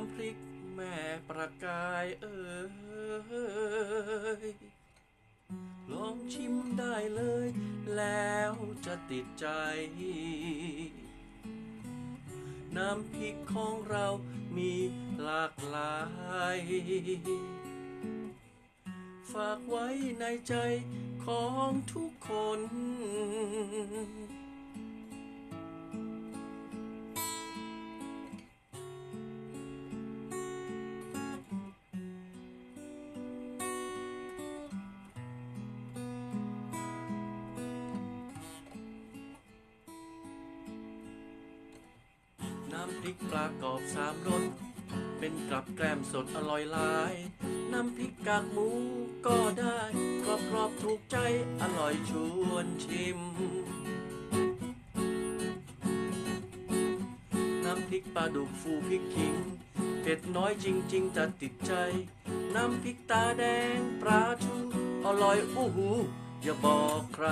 ำพริกแม่ประกายเอ้ยลองชิมได้เลย แล้วจะติดใจ น้ำพริกของเรามีหลากหลาย ฝากไว้ในใจของทุกคนำพริกปลากรอบสามรส เป็นกับแกล้มสดอร่อยหลาย น้ำพริกกากหมูก็ได้กรอบกรอบถูกใจอร่อยชวนชิม น้ำพริกปลาดุกฟูพริกขิงเผ็ดน้อยจริง ๆ จะติดใจ น้ำพริกตาแดงปลาทูอร่อยอู้หูอย่าบอกใคร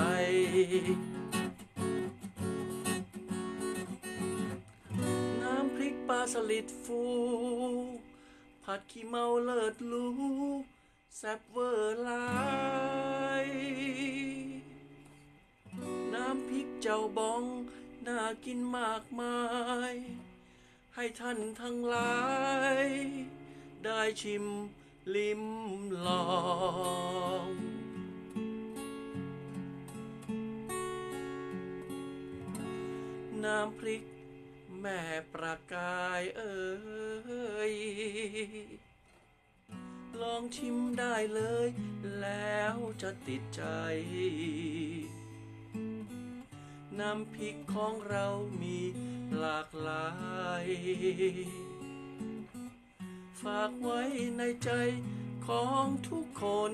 สลิดฟู ผัดขี้เมาเลิศหรูแซ่บเวอร์ลายน้ำพริกเจ้าบอง น่ากินมากมาย ให้ท่านทั้งหลาย ได้ชิมลิ้มลองน้ำพริก แม่ประกายเอ้ยลองชิมได้เลย แล้วจะติดใจ น้ำพริกของเรามีหลากหลาย ฝากไว้ในใจของทุกคน